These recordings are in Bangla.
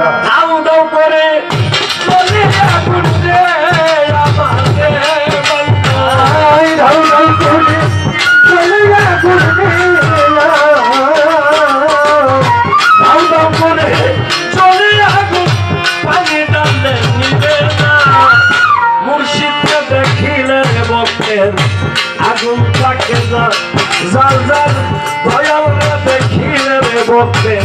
দাউ দাউ করে চলে আগুন রে আমাকে আই ধাউ ধাউ করে চলে আগুন দাউ দাউ করে চলে আগুন পানি ডালে নিবে না। মুর্শিদকে দেখিলে বকের আগুন থাকে না। জাল জাল দয়াল দেখিলে বকের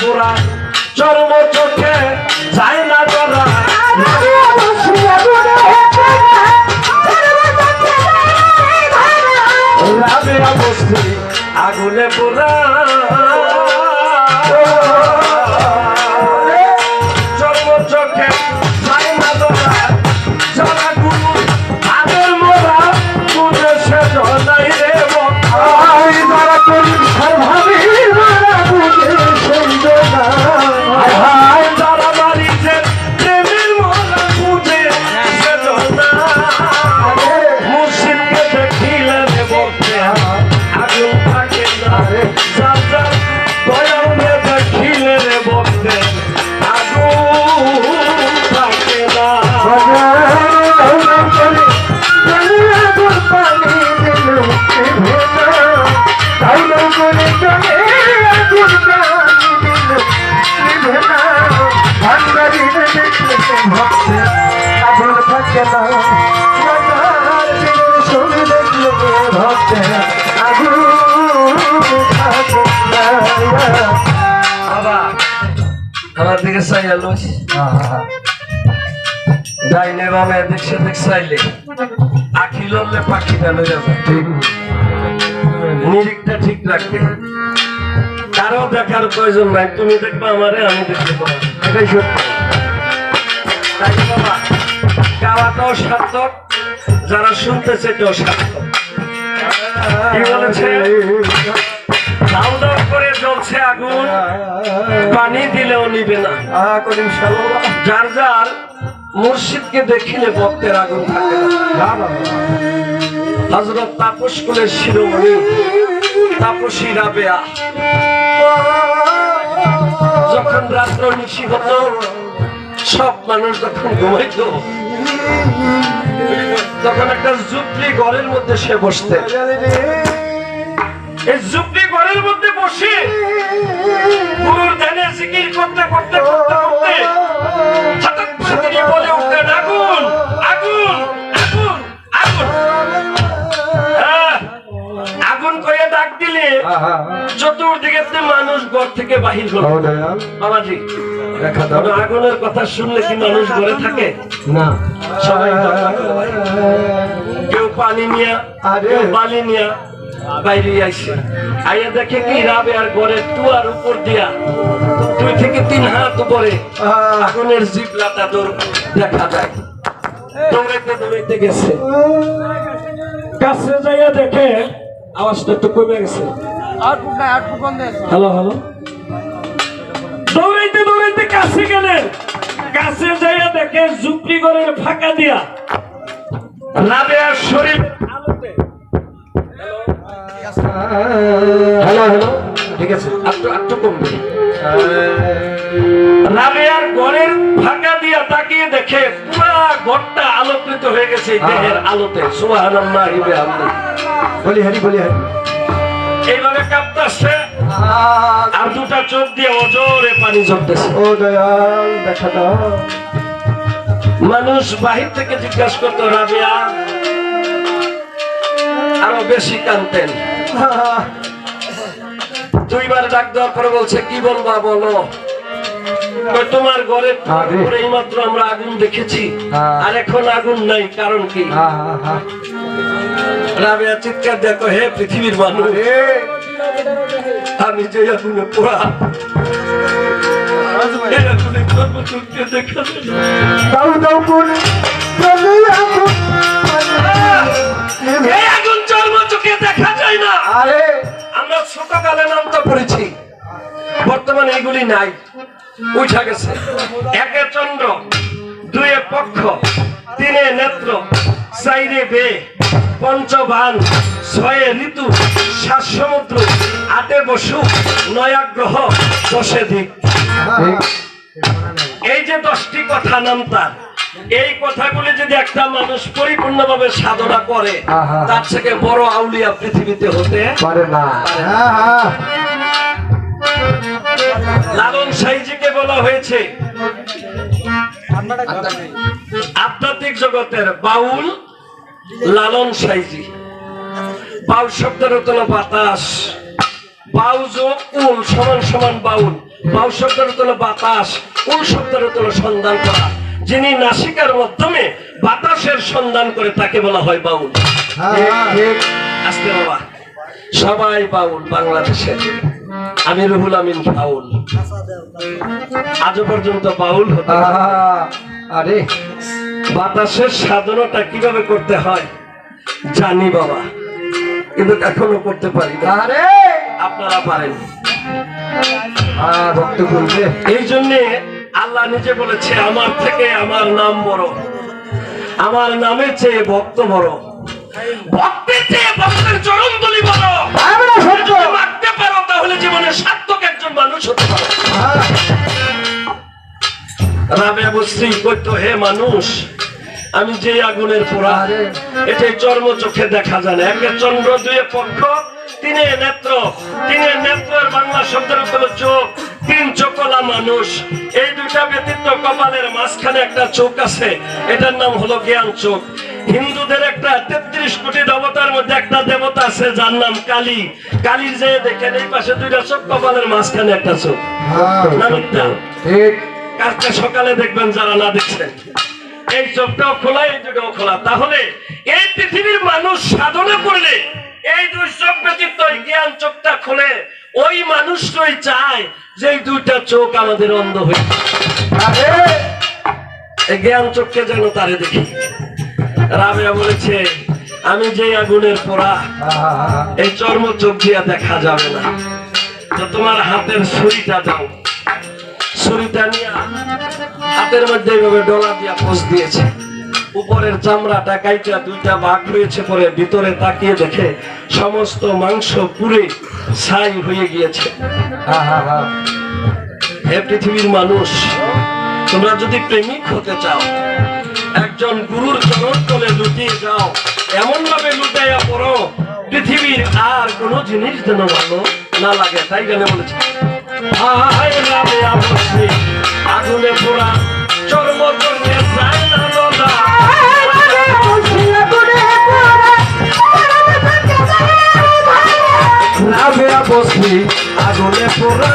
পোড়া চর্ম চোখে যায় না ধরা আগুনে পোড়া আবার আমার দিকে চাইলো ডাইনে বামে এদিক সেদিক চাইলে আখি লড়লে যাবে ঠিক রাখবে কারও দেখার প্রয়োজন নাই তুমি দেখবে আমারে আমি দেখতে পাবো। এটাই সত্যি। যারা শুনতে সেটাও সার্থক কি বলেছে দাউ দাউ করে জ্বলছে আগুন পানি দিলেও নিবে না যার যার মুর্শিদকে দেখিলে ভক্তের আগুন থাকে হজরত তাপস কুলের শিরোমণি তাপসী রাবেয়া যখন রাত্র নিশি হতো সব মানুষ যখন ঘুমাইত তখন একটা জুপড়ি ঘরের মধ্যে সে বসতে। করতে করতে আগুন আগুন আগুন আগুন। হ্যাঁ, আগুন করে ডাক দিলে চতুর্দিকে মানুষ ঘর থেকে বাহির হলো। বাবাজি আগুনের কথা শুনলে কি মানুষ ঘরে থাকে? না। সবাই। কেউ পানি নিয়া কেউ বালি নিয়া বাইরে আইসে। আইয়া দেখে কি রাবে আর ঘরের টুয়ার উপর দিয়া দুই থেকে তিন হাত উপরে আগুনের জিপলাটা তোর দেখা যায়। দৌড়াইতে দৌড়াইতে গেছে। কাছে যাইয়া দেখে আওয়াজটা একটু কমে গেছে। Hello hello. দৌড়াইতে দৌড়াইতে কাছে গেলেন। কাছে যাইয়া দেখে জুপড়ি ফাঁকা দিয়া। রাবেয়ার শরীর হ্যালো হ্যালো। ঠিক আছে একটু একটু কমবে। রাবেয়ার ঘরের ফাঁকা দিয়া তাকিয়ে দেখে পুরা ঘরটা আলোকিত হয়ে গেছে দেহের আলোতে। সুবহানাল্লাহ বলি হারি বলি হারি। এইভাবে কাঁপতেছে আর দুটা চোখ দিয়ে অজরে পানি ঝরতেছে। ও দয়াল দেখা দাও। মানুষ বাহির থেকে জিজ্ঞাসা করতো রাবিয়া আরও বেশি কানতেন দুইবার ডাক দেওয়ার পরে বলছে কি বলবা বলো? তোমার ঘরে আরে। এই মাত্র আমরা আগুন দেখেছি। হ্যাঁ। আর এখন আগুন নাই কারণ কি? হা হা হা রাবিয়া চিৎকার দেখো হে পৃথিবীর মানুষ। আমি যে আগুনে পোড়া। আগুন আগুন চর্মচক্ষে দেখা যায় না। আরে। আমরা ছোটকালে নামটা পড়েছি। বর্তমানে এগুলি নাই। উঠা গেছে। একে চন্দ্র দুয়ে পক্ষ তিনে নেত্র চাইরে বে পঞ্চবান ছয়ে ঋতু সাত সমুদ্র আটে বসু নয়া গ্রহ দশে দিক। এই যে দশটি কথা নাম তার এই কথাগুলি যদি একটা মানুষ পরিপূর্ণভাবে সাধনা করে তার থেকে বড় আউলিয়া পৃথিবীতে হতে পারে না। হ্যাঁ হ্যাঁ। লালন সাইজিকে বলা হয়েছে। আধ্যাত্মিক জগতের বাউল লালন সাইজি বাউল শব্দের বাতাস। বাউজ ও উল সমান সমান বাউল। বাউ শব্দের হতো বাতাস। উল শব্দের সন্ধান করা। যিনি নাসিকার মাধ্যমে বাতাসের সন্ধান করে তাকে বলা হয় বাউল। ঠিক আজকে বাবা। সবাই বাউল বাংলাদেশের আমি রুহুল আমিন বাউল। আজও পর্যন্ত বাউল হতে আরে। বাতাসের সাধনাটা কীভাবে করতে হয় জানি বাবা। কিন্তু এখনও করতে পারি আরে। আপনারা পারেন। ভক্ত বলবে এই জন্যে আল্লাহ নিজে বলেছে আমার থেকে আমার নাম বড়। আমার নামের চেয়ে ভক্ত বড়। ভক্তের চেয়ে ভক্তের চরণ বলি বড়। তাহলে জীবনে সার্থক একজন মানুষ হতে পারো। রাবে বস্ত্রী কইত হে মানুষ আমি যে আগুনের পোড়া চর্ম চোখে দেখা যায় না। একে চন্দ্র দুয়ে পক্ষ তিনে নেত্র। তিনে নেত্রের বাংলা শব্দের হলো চোখ তিন চোখলা মানুষ। এই দুইটা ব্যতীত কপালের মাঝখানে একটা চোখ আছে। এটার নাম হলো জ্ঞান চোখ। হিন্দুদের একটা তেত্রিশ কোটি দেবতার মধ্যে একটা দেবতা আছে যার নাম কালী। কালীর যে দেখেন এই পাশে দুইটা চোখ কপালের মাঝখানে একটা চোখ। হ্যাঁ? ঠিক। কালকে সকালে দেখবেন যারা না দেখছেন। এই চোখটাও খোলা এই দুটাও খোলা। তাহলে এই পৃথিবীর মানুষ সাধনা করলে এই দুই চোখ ব্যতীত জ্ঞান চোখটা খুলে ওই মানুষটাই চায় যে এই দুইটা চোখ আমাদের অন্ধ হয়ে জ্ঞান চোখকে যেন তারে দেখি। রাবেয়া বলেছে, আমি যে আগুনের পোড়া, এই চর্ম চোখ দিয়া দেখা যাবে না। তো তোমার হাতের ছুরিটা দাও। ছুরিটা নিয়ে হাতের মধ্যে এইভাবে ডলা দিয়া পোষ দিয়েছে। উপরের চামড়াটা কাইটা দুইটা ভাগ হয়েছে পরে ভিতরে তাকিয়ে দেখে সমস্ত মাংস পুড়ে ছাই হয়ে গিয়েছে। হে পৃথিবীর মানুষ, তোমরা যদি প্রেমিক হতে চাও, একজন গুরুর লুটিয়ে যাও এমন ভাবে লুটাইয়া পড়ো, পৃথিবীর আর কোনো জিনিস যেন ভালো না লাগে তাই গানে বলেছে আগুনে পোড়া চর্ম। রাবে আগুনে পোড়া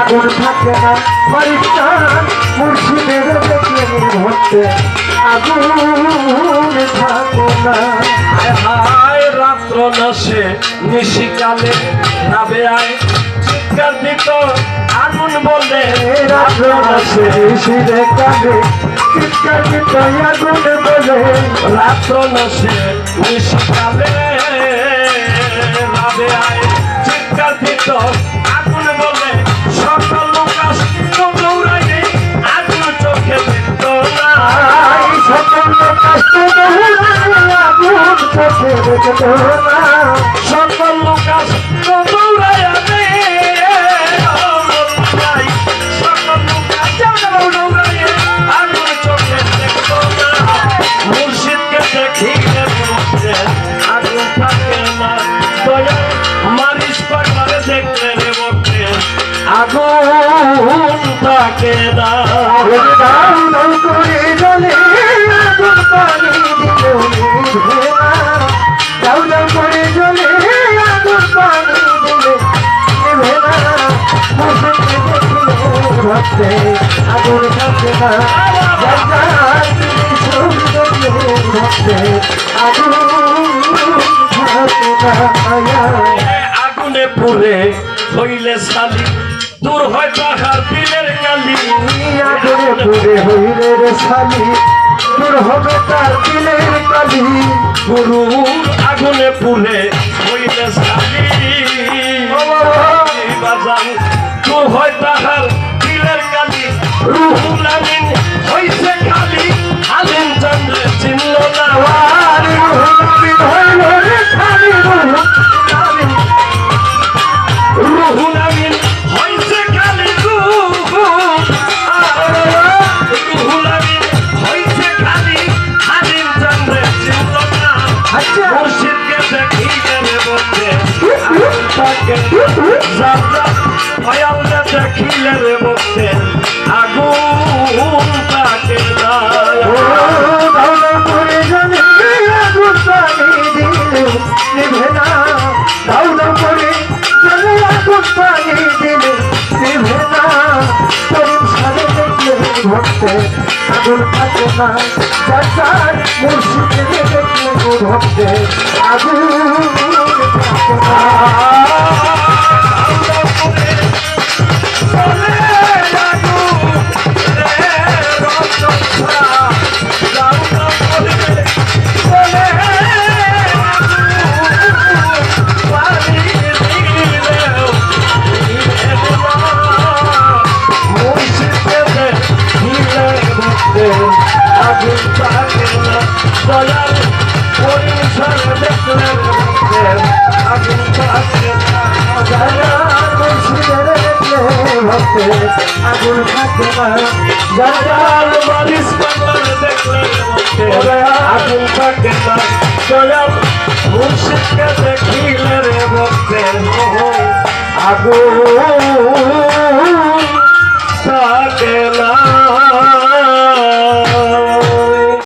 আগুন থাকে না পরিষ্কার মুর্শিদের দেখলেন ভক্তে আগুন থাকে না হায় রাত্র নাশে নিশিকালে রাবে আয় চিৎকার দিত। আগুন বলে রাত্র নাশে শিরে কাঁদে চিৎকার আগুন বলে রাত্র নাশে নিশিকালে রাবে আয় চিৎকার দিত আগুন বলে সকল লোকাস দৌড়াইলে আগুন চোখে দেখত না সকল কষ্ট বহু আগুন চোখে থাকতো না সকল লোকাস ভক্তে আগুন থাকে না। আগুন পুড়ে হইলে সালি দূর হয় তাহার দিলের কালি আগুনে পুড়ে হইলে রে শালি দূর হবে তার দিলের কালি গুরুর আগুনে পুড়ে হইলে সালি বাজান দূর হয় তাহার রুহুল আমিন হইছে খালি আলিম চন্দ্রে চিনল না আরে। রুহুল হইল রে খালি রুহুল আমিন হইছে খালি রুহুল আমিন হইছে খালি আলিম চন্দ্রে চিনল না আচ্ছা। মুর্শিদকে দেখিলে রে বলতে থাকে যাত্রা ভয়ালটা দেখিলে রে বলতে আগুন ভক্তে আগুন থাকে না। চাচার মুর্শিদে দেখলে ভক্তে আগুন থাকে না। দয়াল বালিশ পাগল দেখলে আগুন থাকে না দয়াল মুর্শিদকে আগুন।